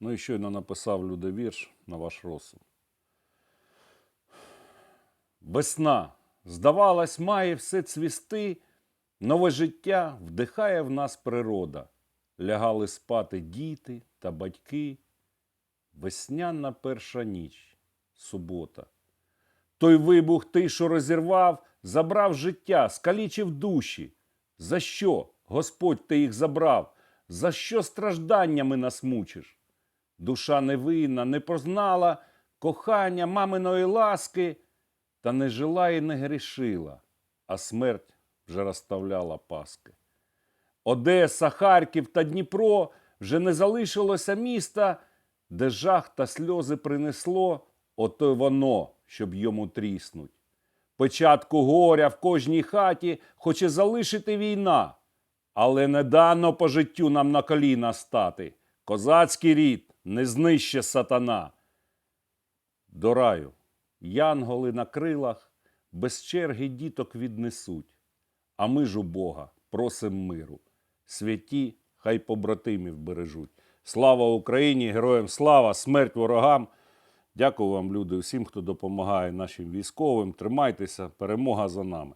Ну і щойно написав люди вірш на ваш розсуд. Весна, здавалось, має все цвісти, нове життя вдихає в нас природа. Лягали спати діти та батьки. Весняна перша ніч, субота. Той вибух тишу розірвав, забрав життя, скалічив душі. За що, Господь, ти їх забрав? За що стражданнями нас мучиш? Душа невинна, не познала кохання маминої ласки, та не жила і не грішила, а смерть вже розставляла паски. Одеса, Харків та Дніпро вже не залишилося міста, де жах та сльози принесло, ото воно, щоб йому тріснуть. Печатку горя в кожній хаті хоче залишити війна, але не дано по життю нам на коліна стати. Козацький рід не знище сатана. До раю янголи на крилах без черги діток віднесуть. А ми ж у Бога просим миру. Святі хай побратимів бережуть. Слава Україні! Героям слава! Смерть ворогам! Дякую вам, люди, усім, хто допомагає нашим військовим. Тримайтеся, перемога за нами.